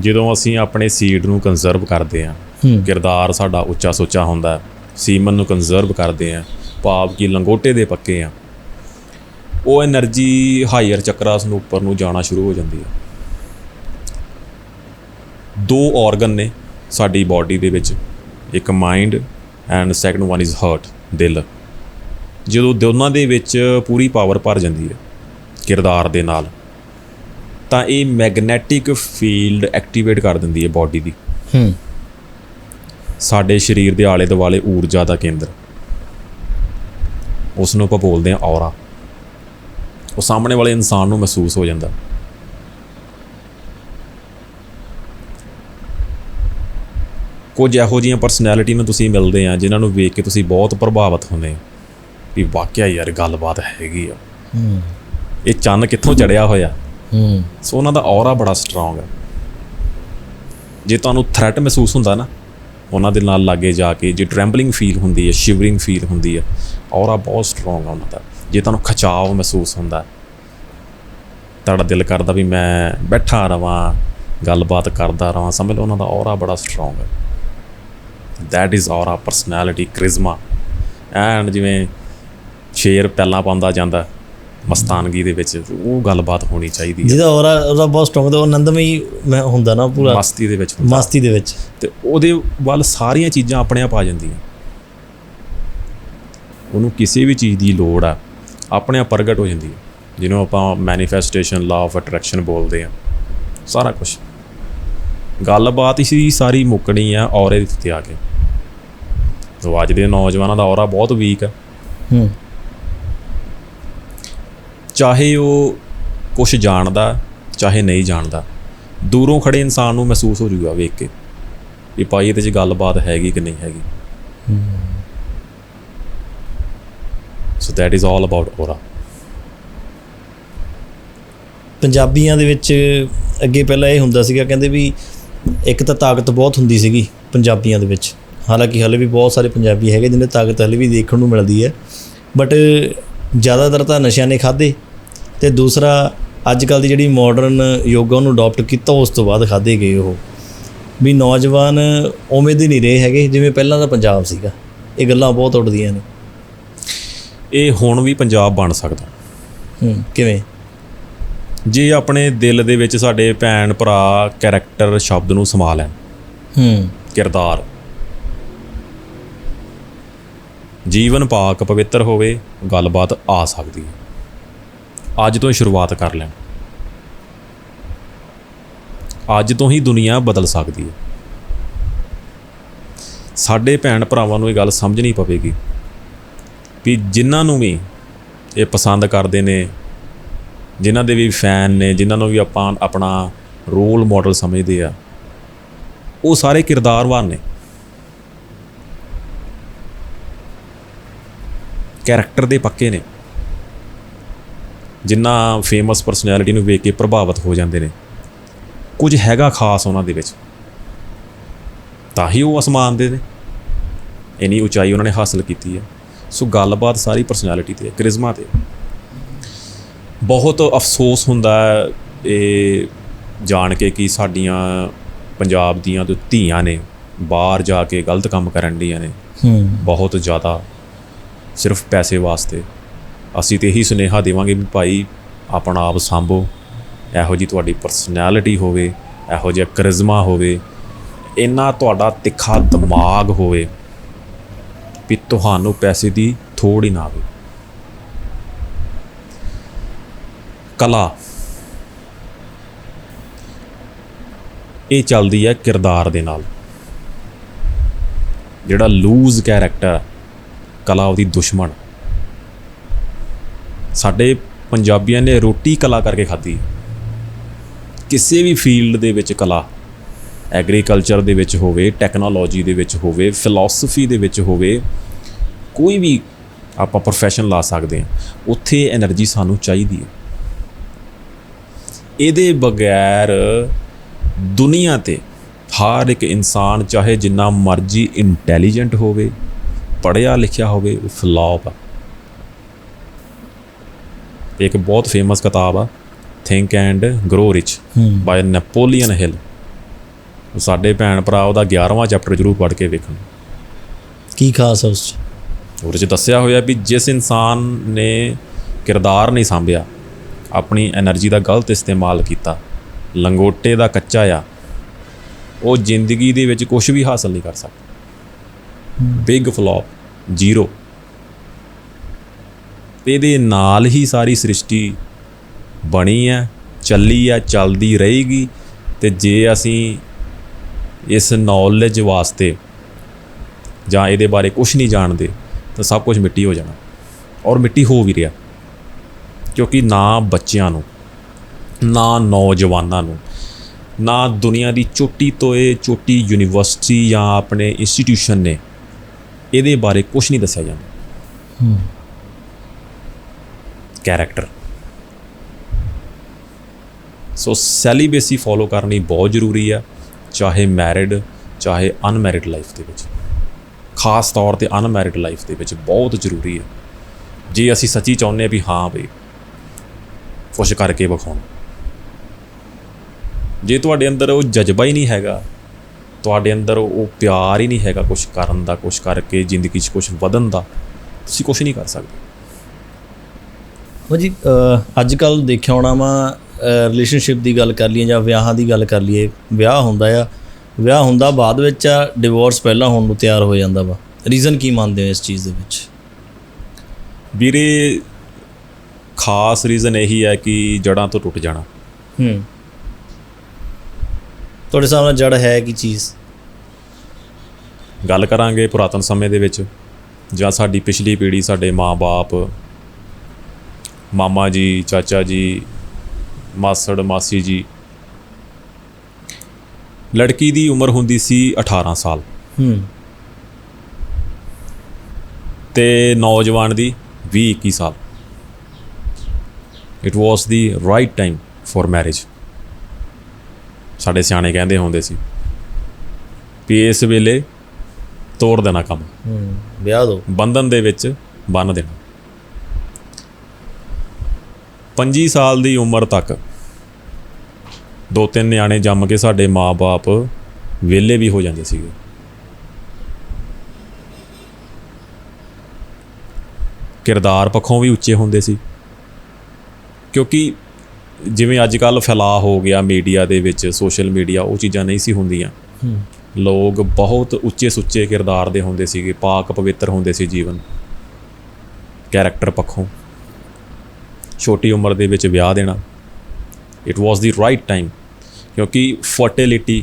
ਜਦੋਂ ਅਸੀਂ ਆਪਣੇ ਸੀਡ ਨੂੰ ਕੰਜ਼ਰਵ ਕਰਦੇ ਆ ਕਿਰਦਾਰ ਸਾਡਾ ਉੱਚਾ ਸੋਚਾ ਹੁੰਦਾ ਸੀਮਨ ਨੂੰ ਕੰਜ਼ਰਵ ਕਰਦੇ ਆ ਭਾਵ ਕਿ ਲੰਗੋਟੇ ਦੇ ਪੱਕੇ ਆ ਉਹ એનર્ਜੀ ਹਾਇਰ ਚੱਕਰਾਸ ਨੂੰ ਉੱਪਰ ਨੂੰ ਜਾਣਾ ਸ਼ੁਰੂ ਹੋ ਜਾਂਦੀ ਹੈ। ਦੋ ਆਰਗਨ ਨੇ ਸਾਡੀ ਬਾਡੀ ਦੇ ਵਿੱਚ ਇੱਕ mind and second one is hurt ਦਿਲ। ਜਦੋਂ ਦੋਨਾਂ ਦੇ ਵਿੱਚ ਪੂਰੀ ਪਾਵਰ ਭਰ ਜਾਂਦੀ ਹੈ ਕਿਰਦਾਰ ਦੇ ਨਾਲ। ਤਾਂ ਇਹ ਮੈਗਨੈਟਿਕ ਫੀਲਡ ਐਕਟੀਵੇਟ ਕਰ ਦਿੰਦੀ ਹੈ ਬਾਡੀ ਦੀ। ਹੂੰ। ਸਾਡੇ ਸਰੀਰ ਦੇ ਆਲੇ ਦੁਆਲੇ ਊਰਜਾ ਦਾ ਕੇਂਦਰ। ਉਸ ਨੂੰ ਆਪਾਂ ਬੋਲਦੇ ਹਾਂ ਔਰਾ ਉਹ ਸਾਹਮਣੇ ਵਾਲੇ ਇਨਸਾਨ ਨੂੰ ਮਹਿਸੂਸ ਹੋ ਜਾਂਦਾ। ਕੁਝ ਇਹੋ ਜਿਹੀਆਂ ਪਰਸਨੈਲਿਟੀ ਨੂੰ ਤੁਸੀਂ ਮਿਲਦੇ ਆ ਜਿਨ੍ਹਾਂ ਨੂੰ ਵੇਖ ਕੇ ਤੁਸੀਂ ਬਹੁਤ ਪ੍ਰਭਾਵਿਤ ਹੁੰਦੇ ਵੀ ਵਾਕਿਆ ਯਾਰ ਗੱਲਬਾਤ ਹੈਗੀ ਆ। ਹੂੰ। ਇਹ ਚੰਨ ਕਿੱਥੋਂ ਚੜਿਆ ਹੋਇਆ? ਹੂੰ। ਸੋ ਉਹਨਾਂ ਦਾ ਔਰਾ ਬੜਾ ਸਟਰੋਂਗ ਹੈ। ਜੇ ਤੁਹਾਨੂੰ ਥ੍ਰੈਟ ਮਹਿਸੂਸ ਹੁੰਦਾ ਨਾ, ਉਹਨਾਂ ਦੇ ਨਾਲ ਲਾਗੇ ਜਾ ਕੇ, ਜੇ ਟ੍ਰੈਂਬਲਿੰਗ ਫੀਲ ਹੁੰਦੀ ਹੈ ਸ਼ਿਵਰਿੰਗ ਫੀਲ ਹੁੰਦੀ ਹੈ ਔਰਾ ਬਹੁਤ ਸਟਰੋਂਗ ਆ ਉਹਨਾਂ ਦਾ। ਜੇ ਤੁਹਾਨੂੰ ਖਚਾਵ ਮਹਿਸੂਸ ਹੁੰਦਾ, ਤੁਹਾਡਾ ਦਿਲ ਕਰਦਾ ਵੀ ਮੈਂ ਬੈਠਾ ਰਵਾਂ, ਗੱਲਬਾਤ ਕਰਦਾ ਰਵਾਂ, ਸਮਝ ਲਓ ਉਹਨਾਂ ਦਾ ਔਰਾ ਬੜਾ ਸਟਰੋਂਗ ਹੈ। That is aura personality charisma and ਜਿਵੇਂ ਸ਼ੇਰ ਪਹਿਲਾਂ ਪਾਉਂਦਾ ਜਾਂਦਾ ਮਸਤਾਨਗੀ ਦੇ ਵਿੱਚ ਉਹ ਗੱਲਬਾਤ ਹੋਣੀ ਚਾਹੀਦੀ ਹੈ। ਜਿਹਦਾ ਔਰਾ ਉਹਦਾ ਬਹੁਤ ਸਟਰੋਂਗ ਤੇ ਉਹ ਆਨੰਦਮਈ ਮੈਂ ਹੁੰਦਾ ਨਾ ਪੂਰਾ। ਮਸਤੀ ਦੇ ਵਿੱਚ ਹੁੰਦਾ। ਮਸਤੀ ਦੇ ਵਿੱਚ। ਤੇ ਉਹਦੇ ਵੱਲ ਸਾਰੀਆਂ ਚੀਜ਼ਾਂ ਆਪਣੇ ਆਪ ਆ ਜਾਂਦੀਆਂ। ਉਹਨੂੰ ਕਿਸੇ ਵੀ ਚੀਜ਼ ਦੀ ਲੋੜ ਆ ਆਪਣੇ ਆਪ ਪ੍ਰਗਟ ਹੋ ਜਾਂਦੀ ਹੈ ਜਿਹਨੂੰ ਆਪਾਂ ਮੈਨੀਫੈਸਟੇਸ਼ਨ ਲਾ ਆਫ ਅਟਰੈਕਸ਼ਨ ਬੋਲਦੇ ਆ। ਸਾਰਾ ਕੁਝ ਗੱਲਬਾਤ ਇਸੀ ਸਾਰੀ ਮੁੱਕਣੀ ਆ ਔਰੇ ਦੇ ਉੱਤੇ ਆ ਕੇ। ਸੋ ਅੱਜ ਦੇ ਨੌਜਵਾਨਾਂ ਦਾ ਔਰਾ ਬਹੁਤ ਵੀਕ ਆ। ਹੂੰ। ਚਾਹੇ ਉਹ ਕੁਝ ਜਾਣਦਾ ਚਾਹੇ ਨਹੀਂ ਜਾਣਦਾ ਦੂਰੋਂ ਖੜੇ ਇਨਸਾਨ ਨੂੰ ਮਹਿਸੂਸ ਹੋ ਜਾਊਗਾ ਵੇਖ ਕੇ ਵੀ ਭਾਈ ਇਹਦੇ 'ਚ ਗੱਲਬਾਤ ਹੈਗੀ ਕਿ ਨਹੀਂ ਹੈਗੀ। ਸੋ that is all about aura. ਪੰਜਾਬੀਆਂ ਦੇ ਵਿੱਚ ਅੱਗੇ ਪਹਿਲਾਂ ਇਹ ਹੁੰਦਾ ਸੀਗਾ ਕਹਿੰਦੇ ਵੀ ਇੱਕ ਤਾਂ ਤਾਕਤ ਬਹੁਤ ਹੁੰਦੀ ਸੀਗੀ ਪੰਜਾਬੀਆਂ ਦੇ ਵਿੱਚ। ਹਾਲਾਂਕਿ ਹਲੇ ਵੀ ਬਹੁਤ ਸਾਰੇ ਪੰਜਾਬੀ ਹੈਗੇ ਜਿਹਨੇ ਤਾਕਤ ਹਲੇ ਵੀ ਦੇਖਣ ਨੂੰ ਮਿਲਦੀ ਹੈ। ਬਟ ਜ਼ਿਆਦਾਤਰ ਤਾਂ ਨਸ਼ਿਆਂ ਨੇ ਖਾਦੇ ਤੇ ਦੂਸਰਾ ਅੱਜ ਕੱਲ ਦੀ ਜਿਹੜੀ ਮਾਡਰਨ ਯੋਗਾ ਉਹਨੂੰ ਅਡਾਪਟ ਕੀਤਾ ਉਸ ਤੋਂ ਬਾਅਦ ਖਾਦੇ ਗਏ ਉਹ। ਵੀ ਨੌਜਵਾਨ ਉਵੇਂ ਦੇ ਨਹੀਂ ਰਹੇ ਹੈਗੇ ਜਿਵੇਂ ਪਹਿਲਾਂ ਦਾ ਪੰਜਾਬ ਸੀਗਾ। ਇਹ ਗੱਲਾਂ ਬਹੁਤ ਉੱਡਦੀਆਂ ਨੇ। ਇਹ ਹੁਣ ਵੀ ਪੰਜਾਬ ਬਣ ਸਕਦਾ। ਹੂੰ ਕਿਵੇਂ? ਜੇ ਆਪਣੇ ਦਿਲ ਦੇ ਵਿੱਚ ਸਾਡੇ ਭੈਣ ਭਰਾ ਕੈਰੈਕਟਰ ਸ਼ਬਦ ਨੂੰ ਸਮਾ ਲੈਣ। ਹੂੰ। ਕਿਰਦਾਰ। ਜੀਵਨ ਪਾਕ ਪਵਿੱਤਰ ਹੋਵੇ ਗੱਲਬਾਤ ਆ ਸਕਦੀ ਹੈ। ਅੱਜ ਤੋਂ ਹੀ ਸ਼ੁਰੂਆਤ ਕਰ ਲੈਣ। ਅੱਜ ਤੋਂ ਹੀ ਦੁਨੀਆ ਬਦਲ ਸਕਦੀ ਹੈ। ਸਾਡੇ ਭੈਣ ਭਰਾਵਾਂ ਨੂੰ ਇਹ ਗੱਲ ਸਮਝਣੀ ਪਵੇਗੀ ਵੀ ਜਿਨ੍ਹਾਂ ਨੂੰ ਵੀ ਇਹ ਪਸੰਦ ਕਰਦੇ ਨੇ, ਜਿਨ੍ਹਾਂ ਦੇ ਵੀ ਫੈਨ ਨੇ, ਜਿਨ੍ਹਾਂ ਨੂੰ ਵੀ ਆਪਾਂ ਆਪਣਾ ਰੋਲ ਮਾਡਲ ਸਮਝਦੇ ਆ, ਉਹ ਸਾਰੇ ਕਿਰਦਾਰਵਾਨ ਨੇ। ਕੈਰੈਕਟਰ ਦੇ ਪੱਕੇ ਨੇ। ਜਿਨ੍ਹਾਂ ਫੇਮਸ ਪਰਸਨੈਲਿਟੀ ਨੂੰ ਵੇਖ ਕੇ ਪ੍ਰਭਾਵਿਤ ਹੋ ਜਾਂਦੇ ਨੇ ਕੁਝ ਹੈਗਾ ਖਾਸ ਉਹਨਾਂ ਦੇ ਵਿੱਚ। ਤਾਂ ਹੀ ਉਹ ਅਸਮਾਨ ਦੇ ਨੇ। ਇਨੀ ਉਚਾਈ ਉਹਨਾਂ ਨੇ ਹਾਸਲ ਕੀਤੀ ਹੈ। ਸੋ ਗੱਲਬਾਤ ਸਾਰੀ ਪਰਸਨੈਲਿਟੀ ਤੇ ਕ੍ਰਿਜ਼ਮਾ ਤੇ। ਬਹੁਤ ਅਫਸੋਸ ਹੁੰਦਾ ਹੈ ਇਹ ਜਾਣ ਕੇ ਕਿ ਸਾਡੀਆਂ ਪੰਜਾਬ ਦੀਆਂ ਜੋ ਧੀਆਂ ਨੇ ਬਾਹਰ ਜਾ ਕੇ ਗਲਤ ਕੰਮ ਕਰਨ ਡੀਆਂ ਨੇ ਹੂੰ। ਬਹੁਤ ਜ਼ਿਆਦਾ ਸਿਰਫ ਪੈਸੇ ਵਾਸਤੇ ਅਸੀਂ ਤੇ ਇਹੀ ਸੁਨੇਹਾ ਦੇਵਾਂਗੇ ਵੀ ਭਾਈ, ਆਪਣਾ ਆਪ ਸੰਭੋ। ਇਹੋ ਜੀ ਤੁਹਾਡੀ ਪਰਸਨੈਲਿਟੀ ਹੋਵੇ, ਇਹੋ ਜਿਹਾ ਕਰਿਜ਼ਮਾ ਹੋਵੇ, ਇੰਨਾ ਤੁਹਾਡਾ ਤਿੱਖਾ ਦਿਮਾਗ ਹੋਵੇ ਵੀ ਤੁਹਾਨੂੰ ਪੈਸੇ ਦੀ ਥੋੜ ਹੀ ਨਾ ਆਵੇ। ਕਲਾ। ਇਹ ਚੱਲਦੀ ਹੈ ਕਿਰਦਾਰ ਦੇ ਨਾਲ। ਜਿਹੜਾ ਲੂਜ਼ ਕੈਰੈਕਟਰ ਕਲਾ ਉਹਦੀ ਦੁਸ਼ਮਣ। ਸਾਡੇ ਪੰਜਾਬੀਆਂ ਨੇ ਰੋਟੀ ਕਲਾ ਕਰਕੇ ਖਾਧੀ। ਕਿਸੇ ਵੀ ਫੀਲਡ ਦੇ ਵਿੱਚ ਕਲਾ, ਐਗਰੀਕਲਚਰ ਦੇ ਵਿੱਚ ਹੋਵੇ, ਟੈਕਨੋਲੋਜੀ ਦੇ ਵਿੱਚ ਹੋਵੇ, ਫਿਲਾਸਫੀ ਦੇ ਵਿੱਚ ਹੋਵੇ, ਕੋਈ ਵੀ ਆਪਾਂ profession ਲਾ ਸਕਦੇ ਹਾਂ, ਉੱਥੇ એનર્ਜੀ ਸਾਨੂੰ ਚਾਹੀਦੀ ਹੈ। ਇਹਦੇ ਬਗੈਰ ਦੁਨੀਆ ਤੇ ਹਰ ਇੱਕ ਇਨਸਾਨ ਚਾਹੇ ਜਿੰਨਾ ਮਰਜ਼ੀ ਇੰਟੈਲੀਜੈਂਟ ਹੋਵੇ ਪੜਿਆ ਲਿਖਿਆ ਹੋਵੇ ਉਹ ਫਲੌਪ ਆ। ਇੱਕ ਬਹੁਤ ਫੇਮਸ ਕਿਤਾਬ ਆ think and grow rich by Napoleon Hill ਸਾਡੇ ਭੈਣ ਭਰਾ ਉਹਦਾ 11ਵਾਂ ਚੈਪਟਰ ਜ਼ਰੂਰ ਪੜ੍ਹ ਕੇ ਵੇਖਣ। ਕੀ ਖਾਸ ਹੈ ਉਸ ਚ? ਉਹਦੇ ਚ ਦੱਸਿਆ ਹੋਇਆ ਵੀ ਜਿਸ ਇਨਸਾਨ ਨੇ ਕਿਰਦਾਰ ਨਹੀਂ ਸੰਭਿਆ ਆਪਣੀ એનર્ਜੀ ਦਾ ਗਲਤ ਇਸਤੇਮਾਲ ਕੀਤਾ ਲੰਗੋਟੇ ਦਾ ਕੱਚਾ ਆ ਉਹ ਜ਼ਿੰਦਗੀ ਦੇ ਵਿੱਚ ਕੁਝ ਵੀ ਹਾਸਲ ਨਹੀਂ ਕਰ ਸਕਦਾ। ਬਿਗ ਫਲॉप ਜ਼ੀਰੋ ਇਹਦੇ ਨਾਲ ਹੀ ਸਾਰੀ ਸ੍ਰਿਸ਼ਟੀ ਬਣੀ ਹੈ, ਚੱਲੀ ਹੈ, ਚੱਲਦੀ ਰਹੇਗੀ ਤੇ ਜੇ ਅਸੀਂ ਇਸ ਨੌਲੇਜ ਵਾਸਤੇ ਜਾਂ ਇਹਦੇ ਬਾਰੇ ਕੁਝ ਨਹੀਂ ਜਾਣਦੇ, ਤਾਂ ਸਭ ਕੁਝ ਮਿੱਟੀ ਹੋ ਜਾਣਾ ਔਰ ਮਿੱਟੀ ਹੋ ਵੀ ਰਿਹਾ ਕਿਉਂਕਿ ਨਾ ਬੱਚਿਆਂ ਨੂੰ, ਨਾ ਨੌਜਵਾਨਾਂ ਨੂੰ, ਨਾ ਦੁਨੀਆ ਦੀ ਚੋਟੀ ਤੋਂ ਇਹ ਚੋਟੀ ਯੂਨੀਵਰਸਿਟੀ ਜਾਂ ਆਪਣੇ ਇੰਸਟੀਟਿਊਸ਼ਨ ਨੇ ਇਹਦੇ ਬਾਰੇ ਕੁਝ ਨਹੀਂ ਦੱਸਿਆ ਜਾਂਦਾ। ਕੈਰੈਕਟਰ ਸੋ ਸੈਲੀਬੇਸੀ ਫੋਲੋ ਕਰਨੀ ਬਹੁਤ ਜ਼ਰੂਰੀ ਆ, ਚਾਹੇ ਮੈਰਿਡ ਚਾਹੇ ਅਨਮੈਰਿਡ ਲਾਈਫ ਦੇ ਵਿੱਚ। ਖਾਸ ਤੌਰ ਤੇ ਅਨਮੈਰਿਡ ਲਾਈਫ ਦੇ ਵਿੱਚ ਬਹੁਤ ਜ਼ਰੂਰੀ ਹੈ ਜੇ ਅਸੀਂ ਸੱਚੀ ਚਾਹੁੰਦੇ ਹਾਂ ਵੀ ਹਾਂ ਬਈ, ਕੁਛ ਕਰਕੇ ਵਿਖਾਉਣਾ। ਜੇ ਤੁਹਾਡੇ ਅੰਦਰ ਉਹ ਜਜ਼ਬਾ ਹੀ ਨਹੀਂ ਹੈਗਾ, ਤੁਹਾਡੇ ਅੰਦਰ ਉਹ ਪਿਆਰ ਹੀ ਨਹੀਂ ਹੈਗਾ ਕੁਛ ਕਰਨ ਦਾ, ਕੁਛ ਕਰਕੇ ਜ਼ਿੰਦਗੀ 'ਚ ਕੁਛ ਵਧਣ ਦਾ, ਤੁਸੀਂ ਕੁਛ ਨਹੀਂ ਕਰ ਸਕਦੇ। ਉਹ ਜੀ ਅੱਜ ਕੱਲ ਦੇਖਿਆ ਹੋਣਾ ਵਾ ਰਿਲੇਸ਼ਨਸ਼ਿਪ ਦੀ ਗੱਲ ਕਰ ਲਈਏ ਜਾਂ ਵਿਆਹਾਂ ਦੀ ਗੱਲ ਕਰ ਲਈਏ ਵਿਆਹ ਹੁੰਦਾ ਆ। ਵਿਆਹ ਹੁੰਦਾ ਬਾਅਦ ਵਿੱਚ ਆ ਡਿਵੋਰਸ ਪਹਿਲਾਂ ਹੋਣ ਨੂੰ ਤਿਆਰ ਹੋ ਜਾਂਦਾ ਵਾ। ਰੀਜ਼ਨ ਕੀ ਮੰਨਦੇ ਹੋ ਇਸ ਚੀਜ਼ ਦੇ ਵਿੱਚ? ਵੀਰੇ ਖਾਸ ਰੀਜ਼ਨ ਇਹੀ ਹੈ ਕਿ ਜੜਾਂ ਤੋਂ ਟੁੱਟ ਜਾਣਾ। ਹੂੰ। ਤੁਹਾਡੇ ਸਾਹਮਣੇ ਜੜ ਹੈ ਕੀ ਚੀਜ਼? ਗੱਲ ਕਰਾਂਗੇ ਪੁਰਾਤਨ ਸਮੇਂ ਦੇ ਵਿੱਚ ਜਾਂ ਸਾਡੀ ਪਿਛਲੀ ਪੀੜ੍ਹੀ ਸਾਡੇ ਮਾਪੇ ਮਾਮਾ ਜੀ ਚਾਚਾ ਜੀ ਮਾਸੜ ਮਾਸੀ ਜੀ। ਲੜਕੀ ਦੀ ਉਮਰ ਹੁੰਦੀ ਸੀ 18 ਸਾਲ। ਹੂੰ। ਤੇ ਨੌਜਵਾਨ ਦੀ 20 21 ਸਾਲ। It was the right time for marriage ਸਾਡੇ ਸਿਆਣੇ ਕਹਿੰਦੇ ਹੁੰਦੇ ਸੀ ਵੀ ਇਸ ਵੇਲੇ ਤੋੜ ਦੇਣਾ ਕੰਮ। ਹੂੰ। ਵਿਆਹ ਦੋ। ਬੰਧਨ ਦੇ ਵਿੱਚ ਬੰਨ ਦੇਣਾ। 25 ਸਾਲ ਦੀ ਉਮਰ ਤੱਕ ਦੋ ਤਿੰਨ ਨਿਆਣੇ ਜੰਮ ਕੇ ਸਾਡੇ ਮਾਪੇ ਵਿਹਲੇ ਵੀ ਹੋ ਜਾਂਦੇ ਸੀਗੇ। ਕਿਰਦਾਰ ਪੱਖੋਂ ਵੀ ਉੱਚੇ ਹੁੰਦੇ ਸੀ। ਕਿਉਂਕਿ ਜਿਵੇਂ ਅੱਜ ਕੱਲ ਫੈਲਾਅ ਹੋ ਗਿਆ ਮੀਡੀਆ ਦੇ ਵਿੱਚ ਸੋਸ਼ਲ ਮੀਡੀਆ ਉਹ ਚੀਜ਼ਾਂ ਨਹੀਂ ਸੀ ਹੁੰਦੀਆਂ। ਲੋਕ ਬਹੁਤ ਉੱਚੇ ਸੁੱਚੇ ਕਿਰਦਾਰ ਦੇ ਹੁੰਦੇ ਸੀਗੇ ਪਾਕ ਪਵਿੱਤਰ ਹੁੰਦੇ ਸੀ ਜੀਵਨ। ਕੈਰੈਕਟਰ ਪੱਖੋਂ। ਛੋਟੀ ਉਮਰ ਦੇ ਵਿੱਚ ਵਿਆਹ ਦੇਣਾ it was the right time ਕਿਉਂਕਿ ਫਰਟੀਲਿਟੀ